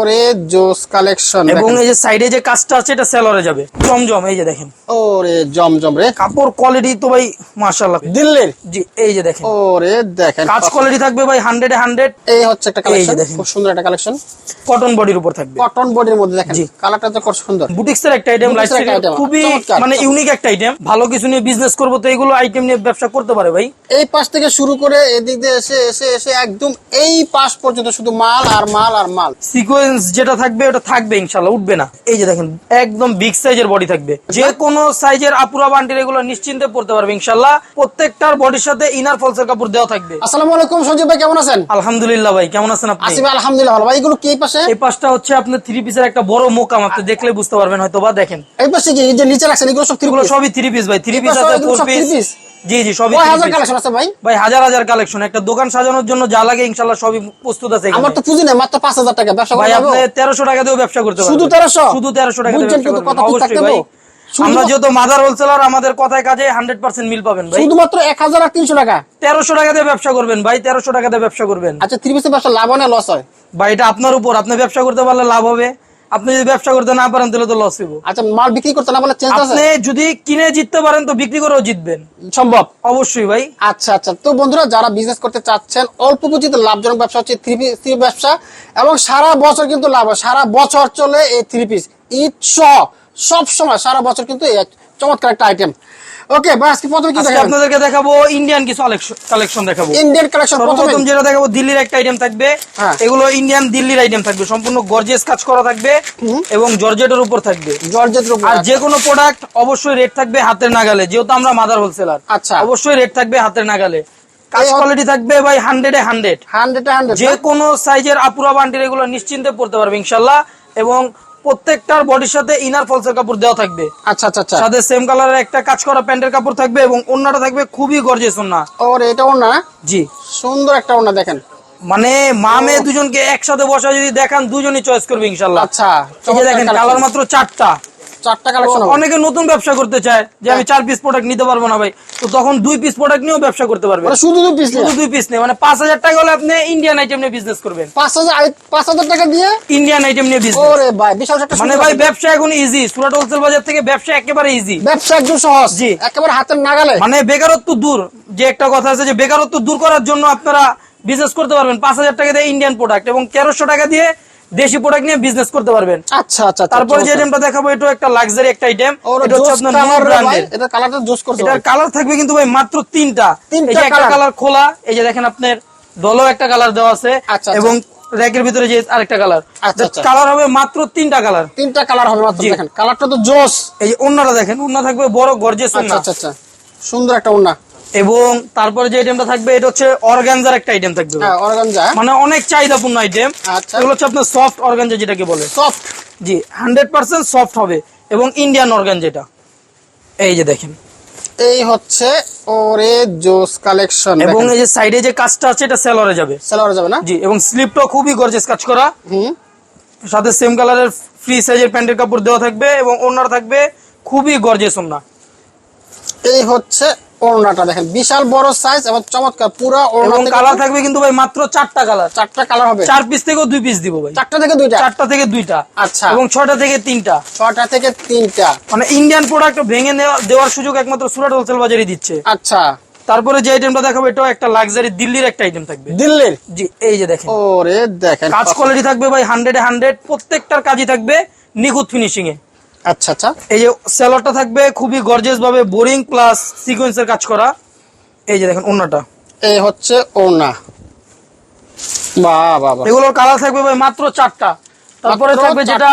ওরে জোস কালেকশন এবং এই যে সাইডে যে কাজটা আছে এটা সেলরে যাবে। জমজম এই যে দেখেন। ওরে জমজম রে। কাপড় কোয়ালিটি তো ভাই মাশাআল্লাহ। দিল্লির? জি এই যে দেখেন। ওরে দেখেন কাজ কোয়ালিটি থাকবে ভাই হান্ড্রেড হান্ড্রেড এই হচ্ছে একটা কালেকশন খুব সুন্দর একটা কালেকশন কটন বডির উপর থাকবে। কটন বডির মধ্যে দেখেন জি। কালারটা তো খুব সুন্দর। বুটিক্স এর একটা আইটেম এর খুবই মানে ইউনিক একটা আইটেম ভালো কিছু নিয়ে বিজনেস করব তো এগুলো আইটেম নিয়ে ব্যবসা করতে পারে ভাই। এই পাশ থেকে শুরু করে এদিক দিয়ে এসে এসে এসে একদম এই পাশ পর্যন্ত শুধু মাল আর মাল আর মাল। সিকোয়েন্স যেটা থাকবে ওটা থাকবে ইনশাল্লাহ উঠবে না। এই যে দেখেন একদম বিগ সাইজের বডি থাকবে। যে কোনো সাইজের আপুরা বান্টির এগুলো নিশ্চিন্তে পড়তে পারবে ইনশাল্লাহ প্রত্যেকটার বডির সাথে ইনার ফলসের কাপড় দেওয়া থাকবে। আসসালামু আলাইকুম সঞ্জীব ভাই কেমন আছেন? আলহামদুলিল্লাহ ভাই কেমন আছেন আপনি? আসিফ আলহামদুলিল্লাহ ভালো। ভাই এগুলো কি পাশে? এই পাশটা হচ্ছে আপনার থ্রি পিসের একটা বড় মোকাম আপনি দেখলে বুঝতে পারবেন হয়তো বা দেখেন। এই পাশে কি? এই যে নিচে রাখছেন এগুলো সব এগুলো ত্রিপুরা সবই থ্রি পিস ভাই থ্রি পিস আছে ফোর পিস জি জি সবই হাজার কালেকশন আছে ভাই? ভাই হাজার হাজার কালেকশন একটা দোকান সাজানোর জন্য যা লাগে ইনশাল্লাহ সবই প্রস্তুত আছে আমার তো পুঁজি নেই মাত্র পাঁচ হাজার টাকা ব্যবসা ভাই আপনি যাবে তেরোশো টাকা দিয়েও ব্যবসা করতে পারবেন। শুধু 1300? শুধু তেরোশো টাকা দিয়ে কিন্তু করবেন। কথা থাকতে ভাই। আমরা যেহেতু মাদার হোলসেলার আমাদের কথায় কাজে হান্ড্রেড পার্সেন্ট মিল পাবেন ভাই। শুধুমাত্র এক হাজার আর তিনশো টাকা? তেরোশো টাকা দিয়ে ব্যবসা করবেন ভাই তেরোশো টাকা দিয়ে ব্যবসা করবেন। আচ্ছা ব্যবসা লাভ হয় না লস হয়? ভাই এটা আপনার উপর। আপনি ব্যবসা করতে পারলে লাভ হবে। আপনি যদি ব্যবসা করতে না পারেন তাহলে তো লস হইব। আচ্ছা মাল বিক্রি করতে না বলে চেঞ্জ আছে? আপনি যদি কিনে জিততে পারেন তো বিক্রি করেও জিতবেন। সম্ভব? অবশ্যই ভাই। আচ্ছা আচ্ছা। তো বন্ধুরা যারা বিজনেস করতে চাচ্ছেন অল্প পুঁজিতে লাভজনক ব্যবসা হচ্ছে থ্রি পিস থ্রি ব্যবসা এবং সারা বছর কিন্তু লাভ হয়। সারা বছর চলে এই থ্রি পিস ঈদ সহ সব সময় সারা বছর কিন্তু এই চমৎকার একটা আইটেম ওকে আজকে প্রথমে কি দেখাবেন? আপনাদেরকে দেখাবো ইন্ডিয়ান কিছু কালেকশন দেখাবো। ইন্ডিয়ান কালেকশন প্রথমে যেটা দেখাবো দিল্লির একটা আইটেম থাকবে। হ্যাঁ। এগুলো ইন্ডিয়ান দিল্লির আইটেম থাকবে। সম্পূর্ণ গর্জিয়াস কাজ করা থাকবে এবং জর্জেটের উপর থাকবে। জর্জেটের উপর আর যে কোনো প্রোডাক্ট অবশ্যই রেট থাকবে হাতের নাগালে যেহেতু আমরা মাদার হোলসেলার আচ্ছা। অবশ্যই রেট থাকবে হাতের নাগালে। কাজ কোয়ালিটি থাকবে ভাই হান্ড্রেডে হান্ড্রেড হান্ড্রেড হান্ড্রেড যে কোনো সাইজের আপুরা বান্টির এগুলো নিশ্চিন্তে পড়তে পারবে ইনশাল্লাহ। এবং প্রত্যেকটার বডির সাথে ইনার ফলসের কাপড় দেওয়া থাকবে। আচ্ছা আচ্ছা আচ্ছা। সাথে সেম কালারের একটা কাজ করা প্যান্টের কাপড় থাকবে এবং অন্যটা থাকবে খুবই গর্জিয়াস ওন্না ওর এটা না জি। সুন্দর একটা ওনা দেখেন। মানে মা মেয়ে দুজনকে একসাথে বসা যদি দেখান দুজনই চয়েস করবে ইনশাল্লাহ আচ্ছা দেখেন কালার মাত্র চারটা। চারটা কালেকশন অনেকে নতুন ব্যবসা করতে চায় যে আমি চার পিস প্রোডাক্ট নিতে পারব না ভাই। তো তখন দুই পিস প্রোডাক্ট নিয়েও ব্যবসা করতে পারবে। মানে শুধু দুই পিস শুধু দুই পিস নেই মানে পাঁচ হাজার টাকা হলে আপনি ইন্ডিয়ান আইটেম নিয়ে বিজনেস করবেন। পাঁচ হাজার পাঁচ হাজার টাকা দিয়ে? ইন্ডিয়ান আইটেম নিয়ে বিজনেস ওরে ভাই বিশাল একটা মানে ভাই ব্যবসা এখন ইজি সুরাট হোলসেল বাজার থেকে ব্যবসা একেবারে ইজি ব্যবসা একদম সহজ। জি। একেবারে হাতের নাগালে। মানে বেকারত্ব দূর। যে একটা কথা আছে যে বেকারত্ব দূর করার জন্য আপনারা বিজনেস করতে পারবেন। পাঁচ হাজার টাকা দিয়ে ইন্ডিয়ান প্রোডাক্ট এবং তেরোশো টাকা দিয়ে দেশি প্রোডাক্ট নিয়ে বিজনেস করতে পারবেন। আচ্ছা আচ্ছা আচ্ছা, তারপরে যে আইটেমটা দেখাবো এটা একটা লাক্সারি একটা আইটেম এটা হচ্ছে আপনার ভাই, ব্র্যান্ডের এটা কালারটা জোস করছে এটার কালার থাকবে কিন্তু ভাই মাত্র তিনটা। তিনটা এই যে একটা কালার খোলা এই যে দেখেন আপনার দলও একটা কালার দেওয়া আছে আচ্ছা, আচ্ছা। এবং র্যাকের ভিতরে যে আরেকটা কালার আচ্ছা। কালার হবে মাত্র তিনটা কালার তিনটা কালার হবে মাত্র দেখেন। কালারটা তো জোস। এই যে অন্যটা দেখেন অন্য থাকবে বড় গর্জেস আচ্ছা আচ্ছা আচ্ছা। সুন্দর একটা ওন্না। এবং তারপরে যে আইটেমটা থাকবে এটা হচ্ছে অর্গানজার একটা আইটেম থাকবে। ভাই। হ্যাঁ অর্গানজা মানে অনেক চাহিদাপূর্ণ আইটেম আচ্ছা। এগুলো হচ্ছে আপনার সফট অর্গানজা যেটাকে বলে। সফট জি হান্ড্রেড পার্সেন্ট সফট হবে এবং ইন্ডিয়ান অর্গান যেটা এই যে দেখেন। এই হচ্ছে ওরে জোস কালেকশন এবং এই যে সাইডে যে কাজটা আছে এটা সেলরে যাবে। সেলার যাবে না? জি এবং স্লিপটাও খুবই গর্জেস কাজ করা। হুম। সাথে সেম কালারের ফ্রি সাইজের প্যান্টের কাপড় দেওয়া থাকবে এবং ওনার থাকবে খুবই গর্জেস ওনা এই হচ্ছে ওড়নাটা দেখেন। বিশাল বড় সাইজ এবং চমৎকার পুরো ওড়না কালার থাকবে কিন্তু ভাই মাত্র চারটা কালার চারটা কালার হবে। চার পিস থেকেও দুই পিস দিব ভাই। চারটা থেকে দুইটা? চারটা থেকে দুইটা। আচ্ছা। এবং ছয়টা থেকে তিনটা। ছটা থেকে তিনটা। মানে ইন্ডিয়ান প্রোডাক্ট ভেঙে দেওয়ার সুযোগ একমাত্র সুরাট হোলসেল বাজারই দিচ্ছে। আচ্ছা। তারপরে যে আইটেমটা দেখাবো এটাও একটা লাক্সারি দিল্লির একটা আইটেম থাকবে। দিল্লির? জি এই যে দেখেন। ওরে দেখেন। কাজ কোয়ালিটি থাকবে ভাই হান্ড্রেডে হান্ড্রেড প্রত্যেকটার কাজই থাকবে নিখুঁত ফিনিশিং এ। আচ্ছা আচ্ছা। এই যে সেলরটা থাকবে খুবই গর্জিয়াস ভাবে বোরিং প্লাস সিকোয়েন্সের কাজ করা। এই যে দেখেন অন্যটা এই হচ্ছে ওড়না। বাহ বাহ। এগুলোর কালার থাকবে ভাই মাত্র চারটা। তারপরে থাকবে যেটা।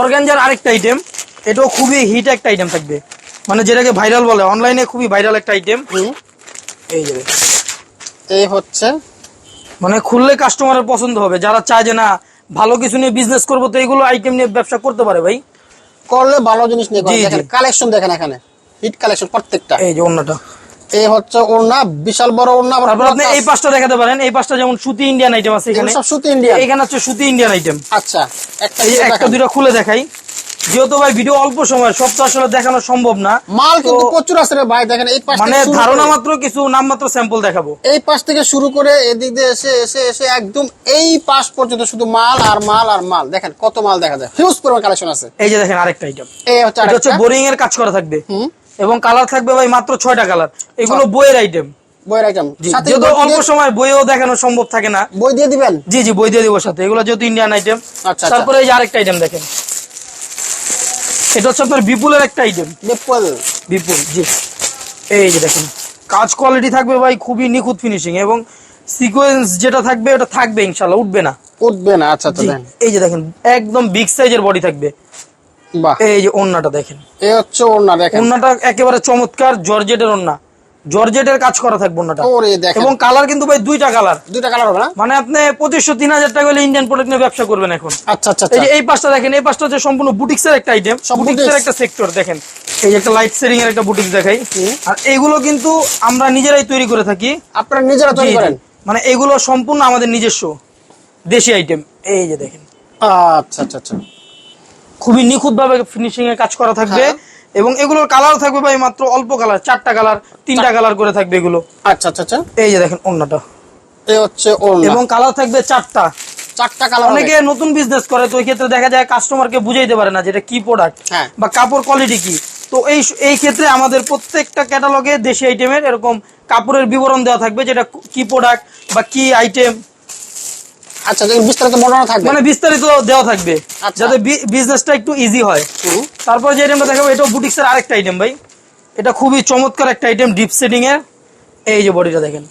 অর্গানজার আরেকটা আইটেম এটাও খুবই হিট একটা আইটেম থাকবে। মানে যেটাকে ভাইরাল বলে অনলাইনে খুবই ভাইরাল একটা আইটেম এই যে এই হচ্ছে মানে খুললে কাস্টমারের পছন্দ হবে। যারা চায় যে না ভালো কিছু নিয়ে বিজনেস করব তো এগুলো আইটেম নিয়ে ব্যবসা করতে পারে ভাই। করলে ভালো জিনিস নিয়ে। দেখেন কালেকশন দেখেন এখানে হিট কালেকশন প্রত্যেকটা। এই যে অন্যটা এই হচ্ছে ওড়না বিশাল বড় ওড়না আপনি এই পাশটা দেখাতে পারেন এই পাশটা যেমন সুতি ইন্ডিয়ান আইটেম আছে এখানে। সব সুতি ইন্ডিয়ান এখানে হচ্ছে সুতি ইন্ডিয়ান আইটেম আচ্ছা একটা একটা দুটো খুলে দেখাই। যেহেতু ভাই ভিডিও অল্প সময় সব তো আসলে দেখানো সম্ভব না। মাল কিন্তু প্রচুর আছে রে ভাই দেখেন এই পাশ মানে ধারণা মাত্র কিছু নাম মাত্র স্যাম্পল দেখাবো। এই পাশ থেকে শুরু করে এদিক দিয়ে এসে এসে এসে একদম এই পাশ পর্যন্ত শুধু মাল আর মাল আর মাল। দেখেন কত মাল দেখা যায়। হিউজ পরিমাণ কালেকশন আছে। এই যে দেখেন আরেকটা আইটেম এই হচ্ছে এটা হচ্ছে বোরিং এর কাজ করা থাকবে। এবং কালার থাকবে ভাই মাত্র ছয়টা কালার এগুলো বইয়ের আইটেম বইয়ের আইটেম সাথে যেহেতু অল্প সময় বইও দেখানো সম্ভব থাকে না। বই দিয়ে দিবেন? জি জি বই দিয়ে দিব সাথে। এগুলো যেহেতু ইন্ডিয়ান আইটেম আচ্ছা। তারপরে এই যে আরেকটা আইটেম দেখেন। এটা হচ্ছে আপনার বিপুলের একটা আইটেম নেপাল বিপুল জি। এই যে দেখেন কাজ কোয়ালিটি থাকবে ভাই খুবই নিখুঁত ফিনিশিং এবং সিকোয়েন্স যেটা থাকবে ওটা থাকবে ইনশাল্লাহ উঠবে না। উঠবে না আচ্ছা তো এই যে দেখেন একদম বিগ সাইজের বডি থাকবে। বাহ। এই যে ওন্নাটা দেখেন। এই হচ্ছে ওড়না দেখেন। ওন্নাটা একেবারে চমৎকার জর্জেটের ওন্না জর্জেটের কাজ করা থাকবে দেখেন। এবং কালার কিন্তু ভাই দুইটা কালার। দুইটা কালার হবে না? মানে আপনি পঁচিশশো তিন হাজার টাকা হলে ইন্ডিয়ান প্রোডাক্ট নিয়ে ব্যবসা করবেন এখন। আচ্ছা আচ্ছা এই আচ্ছা যে এই পাশটা দেখেন এই পাশটা হচ্ছে সম্পূর্ণ বুটিক্সের একটা আইটেম সব বুটিক্সের একটা সেক্টর দেখেন। এই একটা লাইট সেটিং এর একটা বুটিক্স দেখাই। আর এইগুলো কিন্তু আমরা নিজেরাই তৈরি করে থাকি। আপনারা নিজেরা তৈরি। করেন? মানে এগুলো সম্পূর্ণ আমাদের নিজস্ব দেশি আইটেম এই যে দেখেন। আচ্ছা আচ্ছা আচ্ছা। খুবই নিখুঁত ভাবে ফিনিশিং এর কাজ করা থাকবে হ্যাঁ। এবং এগুলোর কালার থাকবে ভাই মাত্র অল্প কালার চারটা কালার তিনটা কালার করে থাকবে এগুলো। আচ্ছা আচ্ছা আচ্ছা। এই যে দেখেন অন্যটা এই হচ্ছে এবং কালার থাকবে চারটা। চারটা কালার অনেকে নতুন বিজনেস করে তো ক্ষেত্রে দেখা যায় কাস্টমারকে বুঝাইতে পারে না যেটা কি প্রোডাক্ট হ্যাঁ। বা কাপড় কোয়ালিটি কি। তো এই এই ক্ষেত্রে আমাদের প্রত্যেকটা ক্যাটালগে দেশি আইটেমের এরকম কাপড়ের বিবরণ দেওয়া থাকবে যেটা কি প্রোডাক্ট বা কি আইটেম আচ্ছা দেখুন বিস্তারিত বর্ণনা থাকবে। মানে বিস্তারিত দেওয়া থাকবে। আচ্ছা। যাতে বিজনেসটা একটু ইজি হয়। তারপর যে আইটেমটা দেখাবো এটাও বুটিক্সের আরেকটা আইটেম ভাই। এটা খুবই চমৎকার একটা আইটেম ডিপ সেটিং এর। এই যে বডিটা দেখেন।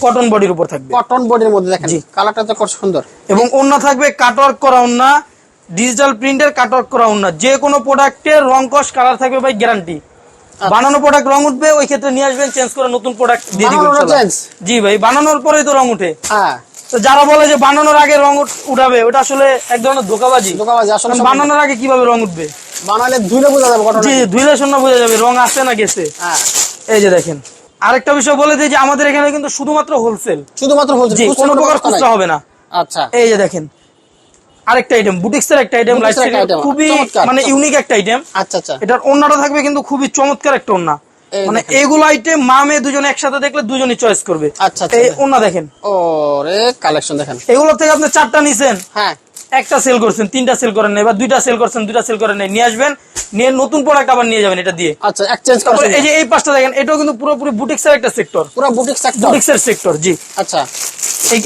কটন বডির উপর থাকবে। কটন বডির মধ্যে দেখেন কালারটা তো সুন্দর। এবং ওন্না থাকবে কাটওয়ার্ক করা ওন্না ডিজিটাল প্রিন্টের কাটওয়ার্ক করা ওন্না যে কোনো প্রোডাক্টের রং কস কালার থাকবে ভাই গ্যারান্টি বানানো প্রোডাক্ট রং উঠবে ওই ক্ষেত্রে নিয়ে আসবেন চেঞ্জ করে নতুন প্রোডাক্ট দিয়ে দিবেন? জি ভাই বানানোর পরেই তো রং উঠে। হ্যাঁ। তো যারা বলে যে বানানোর আগে রং উঠাবে ওটা আসলে এক ধরনের ধোকাবাজি। দোকাবাজি আসলে বানানোর আগে কীভাবে রং উঠবে? বানালে ধুলে বোঝা যাবে জি ধুইলে শূন্য বোঝা যাবে রং আসছে না গেছে। হ্যাঁ। এই যে দেখেন আরেকটা বিষয় বলে দিই যে আমাদের এখানে কিন্তু শুধুমাত্র হোলসেল শুধুমাত্র হোলসেল কোনো প্রকার খুচরা হবে না। আচ্ছা। এই যে দেখেন আরেকটা আইটেম বুটিক্সের একটা আইটেম খুবই মানে ইউনিক একটা আইটেম আচ্ছা আচ্ছা। এটার অন্যটা থাকবে কিন্তু খুবই চমৎকার একটা ওন্না মানে এগুলো আইটেম মা মেয়ে দুজন একসাথে দেখলে দুজনই চয়েস করবে। আচ্ছা, আচ্ছা, এই দেখেন। দেখেন। ও রে কালেকশন দেখেন। এগুলো থেকে আপনি চারটা নিছেন? হ্যাঁ। একটা সেল করছেন তিনটা সেল করেন বা দুইটা সেল করছেন দুইটা সেল করেন নিয়ে আসবেন নিয়ে নতুন প্রোডাক্ট আবার নিয়ে যাবেন এটা দিয়ে। আচ্ছা এক্সচেঞ্জ করা এই যে এই পাঁচটা দেখেন এটাও কিন্তু পুরোপুরি বুটিক্সের একটা সেক্টর পুরো বুটিক্স সেক্টর বুটিক্সের সেক্টর জি। আচ্ছা।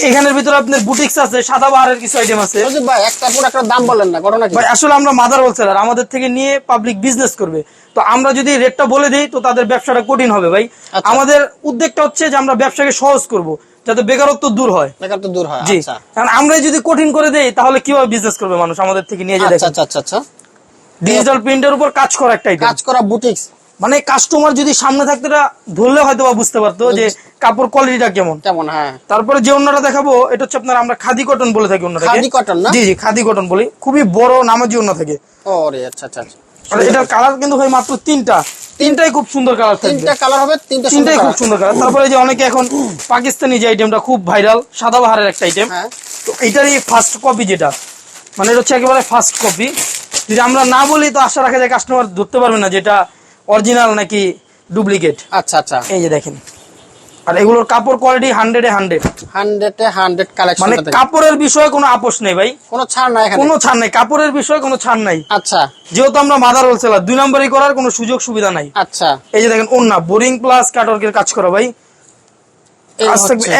এখানের ভিতরে আপনার বুটিক্স আছে সাদা বাহারের কিছু আইটেম আছে। ভাই একটা পুরো একটা দাম বলেন না ঘটনা ভাই আসলে আমরা মাদার হোলসেলার আমাদের থেকে নিয়ে পাবলিক বিজনেস করবে। তো আমরা যদি রেটটা বলে দিই তো তাদের ব্যবসাটা কঠিন হবে ভাই। আচ্ছা। আমাদের উদ্যোগটা হচ্ছে যে আমরা ব্যবসাকে সহজ করব যাতে বেকারত্ব দূর হয়। বেকার তো দূর হয় জি। আচ্ছা। কারণ আমরা যদি কঠিন করে দেই তাহলে কীভাবে বিজনেস করবে মানুষ আমাদের থেকে নিয়ে যে আচ্ছা আচ্ছা আচ্ছা আচ্ছা। ডিজিটাল প্রিন্টের উপর কাজ করা একটা কাজ করা বুটিক্স মানে কাস্টমার যদি সামনে থাকতে ধরলে হয়তো বা বুঝতে পারতো যে কাপড় কোয়ালিটিটা কেমন। কেমন হ্যাঁ। তারপরে যে অন্যটা দেখাবো এটা হচ্ছে আপনার আমরা খাদি কটন বলে থাকি অন্যটাকে। খাদি cotton না? জি জি খাদি কটন বলি। খুবই বড় নামাজি অন্য থাকে। ও রে আচ্ছা আচ্ছা। আচ্ছা। আর এটার কালার কিন্তু ভাই মাত্র তিনটা। তিনটাই খুব সুন্দর কালার থাকবে। তিনটা কালার হবে তিনটা তিনটাই খুব সুন্দর কালার তারপরে যে অনেকে এখন পাকিস্তানি যে আইটেমটা খুব ভাইরাল সাদা বাহারের একটা আইটেম হ্যাঁ। তো এটারই ফার্স্ট কপি যেটা। মানে এটা হচ্ছে একেবারে ফার্স্ট কপি যদি আমরা না বলি তো আশা রাখা যায় কাস্টমার ধরতে পারবে না যেটা অরিজিনাল নাকি ডুপ্লিকেট? আচ্ছা আচ্ছা। এই যে দেখেন। আর এগুলোর কাপড় কোয়ালিটি হান্ড্রেডে হান্ড্রেড হান্ড্রেডে হান্ড্রেড কালেকশন মানে কাপড়ের বিষয়ে কোনো আপোষ নেই ভাই। কোনো ছাড় নাই কোনো ছাড় নাই। কাপড়ের বিষয়ে কোনো ছাড় নাই। আচ্ছা। যেহেতু আমরা মাদার হোলসেলার দুই নম্বরই করার কোনো সুযোগ সুবিধা নাই। আচ্ছা। এই যে দেখেন ওন্না বোরিং প্লাস কাটওয়ার্কের কাজ করা ভাই।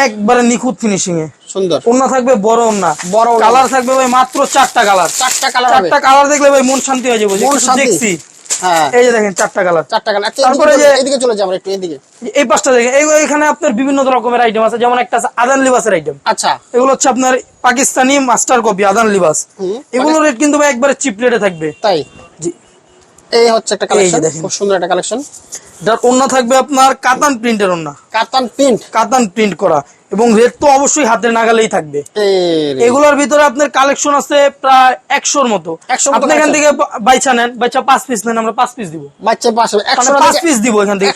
একবারে নিখুঁত ফিনিশিং এ। সুন্দর। ওন্না থাকবে বড় ওন্না বড় কালার থাকবে ভাই মাত্র চারটা কালার চারটা কালার চারটা কালার দেখলে ভাই মন শান্তি হয়ে যাবে। দেখছি। এই যে দেখেন চারটা কালার। চারটা কালার। তারপরে তারপরে যে- এদিকে চলে যাই একটু এদিকে। এই পাঁচটা দেখেন এখানে আপনার বিভিন্ন রকমের আইটেম আছে যেমন একটা আছে আদান লিবাসের আইটেম আচ্ছা। এগুলো হচ্ছে আপনার পাকিস্তানি মাস্টার কপি আদান লিবাস। এগুলোর এগুলো রেট কিন্তু একবারে চিপ রেটে থাকবে। তাই? এই হচ্ছে একটা কালেকশন খুব সুন্দর একটা কালেকশন যার অন্য থাকবে আপনার কাতান প্রিন্টের অন্য কাতান প্রিন্ট। কাতান প্রিন্ট করা। এবং রেট তো অবশ্যই হাতের নাগালেই থাকবে। এগুলোর ভিতরে আপনার কালেকশন আছে প্রায় একশোর মতো। 100 মতো আপনি এখান থেকে বাইচা নেন বাইচা পাঁচ পিস নেন আমরা পাঁচ পিস দিব। পাঁচ পিস দিব এখান থেকে।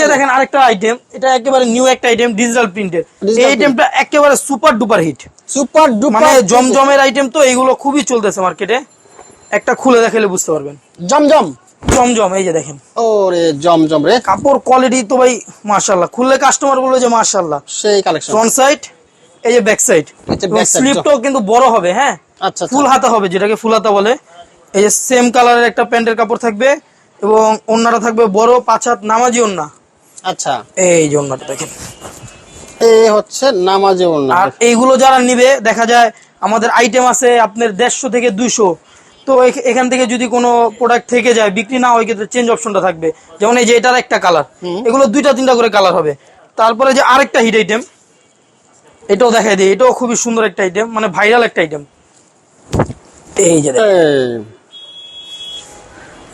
যে দেখেন। আরেকটা আইটেম এটা একেবারে নিউ একটা আইটেম ডিজিটাল প্রিন্টের এই আইটেমটা একেবারে super duper hit super duper মানে জমজমের আইটেম তো এগুলো খুবই চলতেছে মার্কেটে একটা খুলে দেখালে বুঝতে পারবেন। জমজম। জমজম এই যে দেখেন। ওরে জমজম রে। কাপড় কোয়ালিটি তো ভাই মার্শাল্লাহ খুললে কাস্টমার বলবে যে মার্শাল্লাহ সেই কালেকশন ফ্রন্ট সাইড এই যে ব্যাক সাইড আচ্ছা, স্লিপটাও কিন্তু বড় হবে হ্যাঁ? আচ্ছা আচ্ছা। ফুল হাতা হবে যেটাকে ফুল হাতা বলে। এই যে সেম কালারের একটা প্যান্টের কাপড় থাকবে এবং ওন্নাটা থাকবে বড় পাঁচ হাত নামাজি ওন্না। আচ্ছা। এই যে ওন্নাটা দেখেন। এই হচ্ছে নামাজি ওড়না আর এইগুলো যারা নিবে দেখা যায় আমাদের আইটেম আছে আপনার দেড়শো থেকে দুইশো। তো এখ- এখান থেকে যদি কোনো প্রোডাক্ট থেকে যায় বিক্রি না হয় কিন্তু চেঞ্জ অপশনটা থাকবে। যেমন এই যে এটার একটা কালার এগুলো দুইটা তিনটা করে কালার হবে। তারপরে যে আরেকটা হিট আইটেম এটাও দেখাই দিই। এটাও খুবই সুন্দর একটা আইটেম মানে ভাইরাল একটা আইটেম এই যে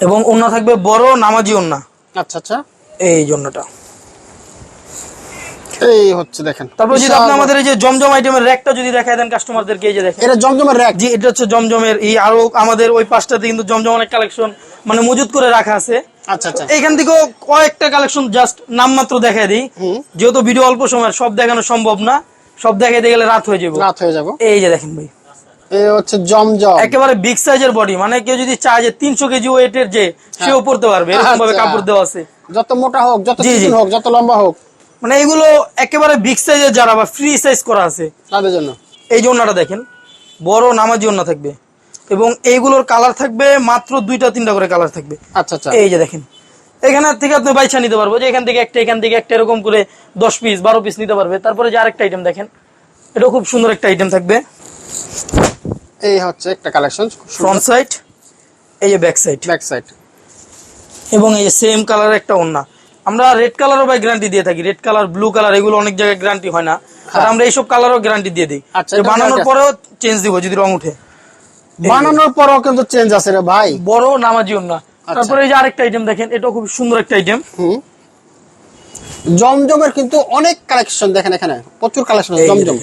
এবং ওন্না থাকবে বড় নামাজি ওন্না আচ্ছা আচ্ছা। এই জন্যটা এই হচ্ছে দেখেন। তারপর যদি আপনি আমাদের এই যে জমজম আইটেমের র্যাকটা যদি দেখায় দেন কাস্টমারদেরকে এই যে দেখেন। এটা জমজমের র্যাক। জি এটা হচ্ছে জমজমের এই আরও আমাদের ওই পাশটাতে কিন্তু জমজম অনেক কালেকশন মানে মজুত করে রাখা আছে। আচ্ছা আচ্ছা। এখান থেকেও কয়েকটা কালেকশন জাস্ট নামমাত্র দেখায় দিই। যেহেতু ভিডিও অল্প সময় সব দেখানো সম্ভব না। সব দেখাইতে গেলে রাত হয়ে যাবে। রাত হয়ে যাব। এই যে দেখেন ভাই। হচ্ছে জমজম। একেবারে বিগ সাইজের বডি মানে কেউ যদি চায় যে তিনশো কেজি ওয়েটের যে সেও পড়তে পারবে। এরকম ভাবে আচ্ছা। কাপড় দেওয়া আছে। যত মোটা হোক যত হোক যত লম্বা হোক মানে এগুলো একেবারে বিগ সাইজের যারা বা ফ্রি সাইজ করা আছে। তাদের জন্য। এই জন্যটা দেখেন বড় নামাজি ওন্না থাকবে। এবং এইগুলোর কালার থাকবে মাত্র দুইটা তিনটা করে কালার থাকবে। আচ্ছা আচ্ছা। এই যে দেখেন এখানে থেকে আপনি বাইছা নিতে পারব যে এখান থেকে একটা এখান থেকে একটা এরকম করে দশ পিস বারো পিস নিতে পারবে। তারপরে যে আরেকটা আইটেম দেখেন এটাও খুব সুন্দর একটা আইটেম থাকবে। এই হচ্ছে একটা কালেকশন ফ্রন্ট সাইড এই যে ব্যাক সাইড ব্যাক সাইড এবং এই সেম কালার একটা ওন্না আমরা রেড কালারও ভাই গ্যারান্টি দিয়ে থাকি। রেড কালার ব্লু কালার এগুলো অনেক জায়গায় গ্যারান্টি হয় না। আর আমরা এইসব কালারও গ্যারান্টি দিয়ে দিই। আচ্ছা, বানানোর পরেও চেঞ্জ দিব যদি রং উঠে। বানানোর পরও কিন্তু চেঞ্জ আছে রে ভাই। বড় নামাজি ওন্না আচ্ছা। তারপরে এই যে আরেকটা আইটেম দেখেন এটা খুব সুন্দর একটা আইটেম জমজমের কিন্তু অনেক কালেকশন দেখেন এখানে। প্রচুর কালেকশন জমজম।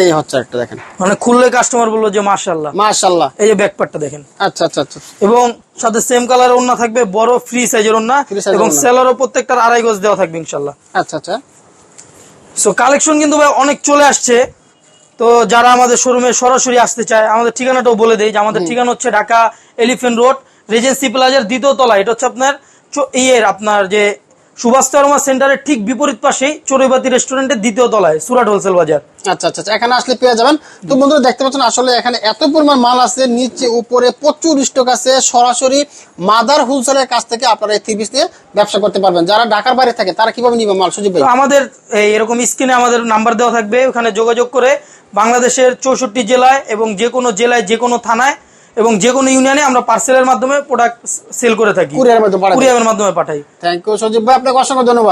এই হচ্ছে একটা দেখেন। মানে খুললে কাস্টমার বলল যে মার্শাল্লাহ মাশাআল্লাহ। এই যে ব্যাকপার্টটা দেখেন। আচ্ছা আচ্ছা আচ্ছা। এবং সাথে সেম কালার ওন্না থাকবে বড় ফ্রি সাইজের ওন্না এবং। সেলারও প্রত্যেকটার আড়াই গজ দেওয়া থাকবে ইনশাল্লাহ আচ্ছা আচ্ছা। সো কালেকশন কিন্তু ভাই অনেক চলে আসছে। তো যারা আমাদের শোরুমে সরাসরি আসতে চায় আমাদের ঠিকানাটাও বলে দেই যে আমাদের ঠিকানা হচ্ছে ঢাকা এলিফেন্ট রোড রেজেন্সি প্লাজার দ্বিতীয় তলা এটা হচ্ছে আপনার ইয়ের আপনার যে সুভাষ তারমা সেন্টারের ঠিক বিপরীত পাশেই চড়ুইবাতি রেস্টুরেন্টের দ্বিতীয় তলায় সুরাট হোলসেল বাজার। আচ্ছা আচ্ছা আচ্ছা, এখানে আসলে পেয়ে যাবেন। তো বন্ধুরা দেখতে পাচ্ছেন আসলে এখানে এত পরিমাণ মাল আছে নিচে উপরে প্রচুর স্টক আছে। সরাসরি মাদার হোলসেলের কাছ থেকে আপনারা এই থ্রি পিস নিয়ে ব্যবসা করতে পারবেন। যারা ঢাকার বাইরে থাকে তারা কীভাবে নিবে মাল সুযোগ ভাই আমাদের এরকম স্ক্রিনে আমাদের নাম্বার দেওয়া থাকবে ওখানে যোগাযোগ করে বাংলাদেশের চৌষট্টি জেলায় এবং যে কোনো জেলায় যে কোনো থানায় এবং যে কোনো ইউনিয়নে আমরা পার্সেলের মাধ্যমে প্রোডাক্ট সেল করে থাকি। কুরিয়ারের মাধ্যমে পাঠাই। থ্যাংক ইউ সজীব ভাই আপনাকে অসংখ্য ধন্যবাদ।